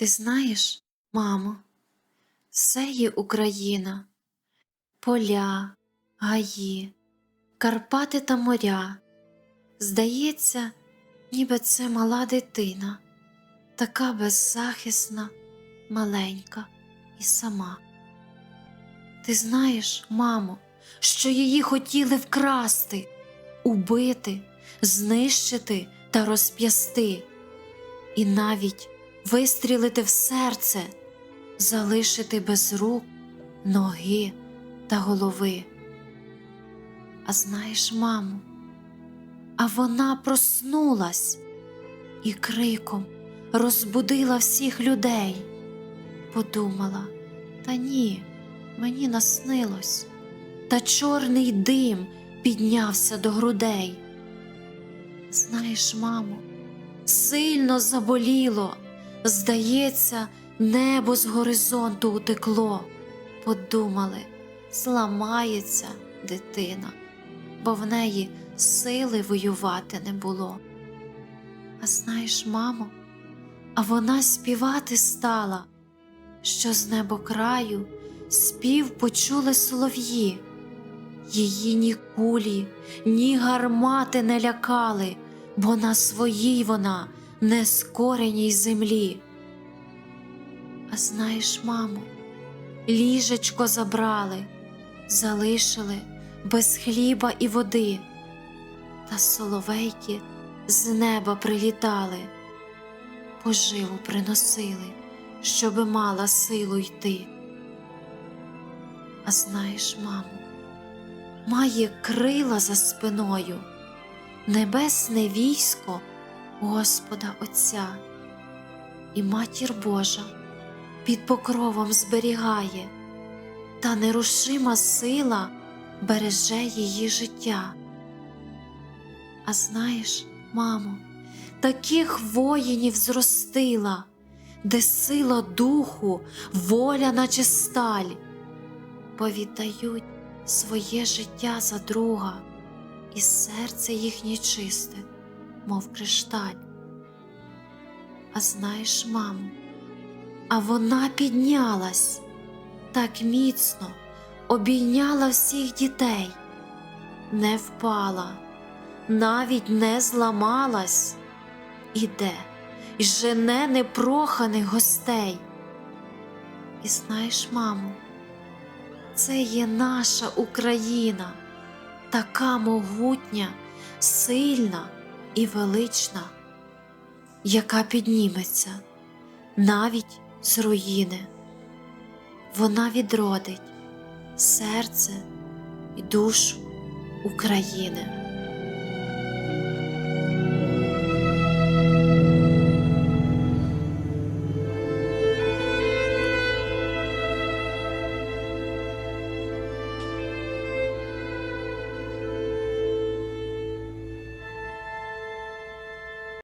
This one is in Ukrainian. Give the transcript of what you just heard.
Ти знаєш, мамо, все є Україна, поля, гаї, Карпати та моря. Здається, ніби це мала дитина, така беззахисна, маленька і сама. Ти знаєш, мамо, що її хотіли вкрасти, убити, знищити та розп'ясти, і навіть вистрілити в серце, залишити без рук, ноги та голови. А знаєш, мамо, а вона проснулась і криком розбудила всіх людей. Подумала, та ні, мені наснилось, та чорний дим піднявся до грудей. Знаєш, мамо, сильно заболіло, здається, небо з горизонту утекло. Подумали, зламається дитина, бо в неї сили воювати не було. А знаєш, мамо, а вона співати стала, що з небокраю спів почули солов'ї. Її ні кулі, ні гармати не лякали, бо на своїй вона нескореній землі. А знаєш, мамо, ліжечко забрали, залишили без хліба і води, та соловейки з неба прилітали, поживу приносили, щоби мала силу йти. А знаєш, мамо, має крила за спиною, небесне військо Господа Отця, і матір Божа під покровом зберігає, та нерушима сила береже її життя. А знаєш, мамо, таких воїнів зростила, де сила духу, воля, наче сталь, повіддають своє життя за друга, і серце їхнє чисте, мов кришталь. А знаєш, мамо, а вона піднялась так міцно, обійняла всіх дітей, не впала, навіть не зламалась, іде і жене непроханих гостей. І знаєш, мамо, це є наша Україна, така могутня, сильна і велична, яка підніметься навіть з руїни. Вона відродить серце і душу України.